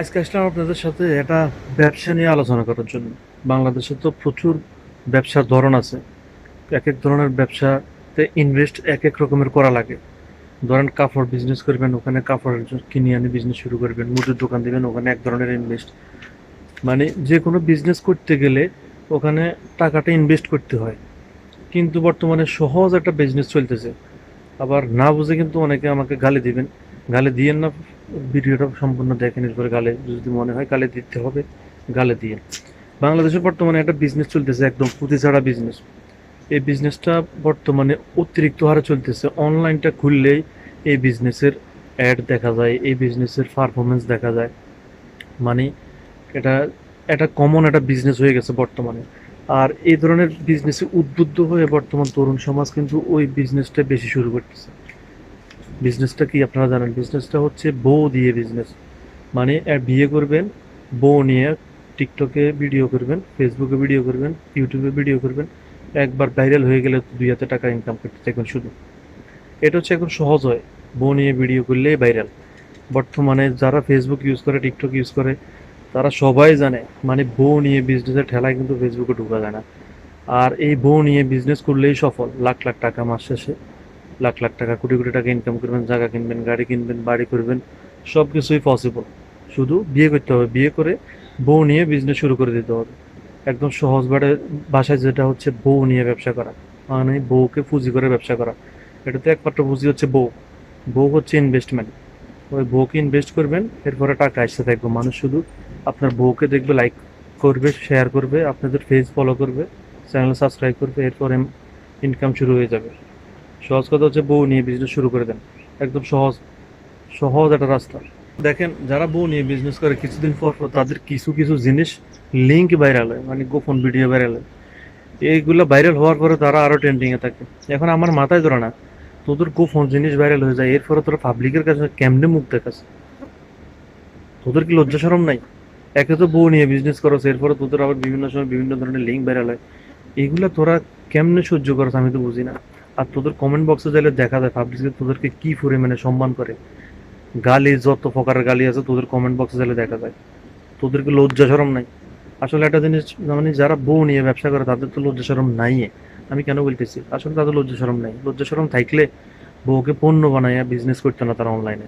আজকে আসলাম আপনাদের সাথে একটা ব্যবসা নিয়ে আলোচনা করার জন্য। বাংলাদেশে তো প্রচুর ব্যবসার ধরন আছে। এক এক ধরনের ব্যবসাতে ইনভেস্ট এক এক রকমের করা লাগে। ধরেন কাপড় বিজনেস করবেন, ওখানে কাপড়ের কিনে আনি বিজনেস শুরু করবেন, মুদির দোকান দিবেন, ওখানে এক ধরনের ইনভেস্ট মানে যে কোনো বিজনেস করতে গেলে ওখানে টাকাটা ইনভেস্ট করতে হয়। কিন্তু বর্তমানে সহজ একটা বিজনেস চলতেছে। আবার না বুঝে কিন্তু অনেকে আমাকে গালি দিবেন। গালি দিয়েন না ভিডিওটা সম্পূর্ণ দেখেন এরপরে গালে যদি মনে হয় গালে দিতে হবে, গালে দিয়ে। বাংলাদেশে বর্তমানে একটা বিজনেস চলতেছে, একদম পুঁতি ছাড়া বিজনেস এই বিজনেসটা বর্তমানে অতিরিক্ত হারে চলতেছে। অনলাইনটা খুললেই এই বিজনেসের অ্যাড দেখা যায়, এই বিজনেসের পারফরমেন্স দেখা যায়। মানে এটা একটা কমন একটা বিজনেস হয়ে গেছে বর্তমানে। আর এই ধরনের বিজনেসে উদ্বুদ্ধ হয়ে বর্তমান তরুণ সমাজ কিন্তু ওই বিজনেসটা বেশি শুরু করতেছে। বিজনেসটা কি আপনারা জানেন? বিজনেসটা হচ্ছে বউ দিয়ে বিজনেস মানে বিয়ে করবেন, বউ নিয়ে টিকটকে ভিডিও করবেন ফেসবুকে ভিডিও করবেন ইউটিউবে ভিডিও করবেন। একবার ভাইরাল হয়ে গেলে দুই হাতে টাকা ইনকাম করতে থাকবেন শুধু। এটা হচ্ছে এখন সহজ হয়। বউ নিয়ে ভিডিও করলেই ভাইরাল বর্তমানে যারা ফেসবুক ইউজ করে টিকটক ইউজ করে, তারা সবাই জানে মানে বউ নিয়ে বিজনেসের ঠেলায় কিন্তু ফেসবুকে ঢুকা যায় না। আর এই বউ নিয়ে বিজনেস করলেই সফল, লাখ লাখ টাকা মাস শেষে। লাখ লাখ টাকা, কোটি কোটি টাকা ইনকাম করবেন, জায়গা কিনবেন, গাড়ি কিনবেন, বাড়ি করবেন সব কিছুই পসিবল শুধু বিয়ে করতে হবে, বিয়ে করে বউ নিয়ে বিজনেস শুরু করে দিতে হবে। একদম সহজ বাড়ে ভাষায় যেটা হচ্ছে বউ নিয়ে ব্যবসা করা। মানে বউকে পুঁজি করে ব্যবসা করা। এটাতে একমাত্র পুঁজি হচ্ছে বউ। বউ হচ্ছে ইনভেস্টমেন্ট ওই বউকে ইনভেস্ট করবেন, এরপরে টাকা আসতে থাকবে। মানুষ শুধু আপনার বউকে দেখবে লাইক করবে শেয়ার করবে, আপনাদের পেজ ফলো করবে চ্যানেল সাবস্ক্রাইব করবে, এরপরে ইনকাম শুরু হয়ে যাবে। সহজ কথা হচ্ছে বউ নিয়ে বিজনেস শুরু করে দেন। একদম সহজ সহজ একটা রাস্তা। দেখেন, যারা বউ নিয়ে বিজনেস করে, কিছুদিন পর পর তাদের কিছু কিছু জিনিস লিঙ্ক ভাইরাল হয় মানে গোপন ভিডিও ভাইরাল হয়। এইগুলো ভাইরাল হওয়ার পরে তারা আরও ট্রেন্ডিংয়ে থাকে। এখন আমার মাথায় ধরে না, তোদের গোপন জিনিস ভাইরাল হয়ে যায়, এরপরে তোরা পাবলিকের কাছে কেমনে মুখ দেখাস? তোদের কি লজ্জা সরম নাই? একে তো বউ নিয়ে বিজনেস করো এরপরে তোদের আবার বিভিন্ন সময় বিভিন্ন ধরনের লিঙ্ক ভাইরাল হয়। এগুলা তোরা কেমনে সহ্য করছ আমি তো বুঝি না। আর তোদের কমেন্ট বক্সে যাইলে দেখা যায় পাবলিকে তোদেরকে কি মানে সম্মান করে। গালি, যত প্রকারের গালি আছে তোদের কমেন্ট বক্সে যাইলে দেখা যায়। তোদেরকে লজ্জা সরম নাই। আসলে একটা জিনিস মানে যারা বউ নিয়ে ব্যবসা করে তাদের তো লজ্জা সরম নাই আমি কেন বলতেছি? আসলে তাদের লজ্জা সরম নাই। লজ্জা সরম থাকলে বউকে পণ্য বানাইয়া বিজনেস করতো না তারা অনলাইনে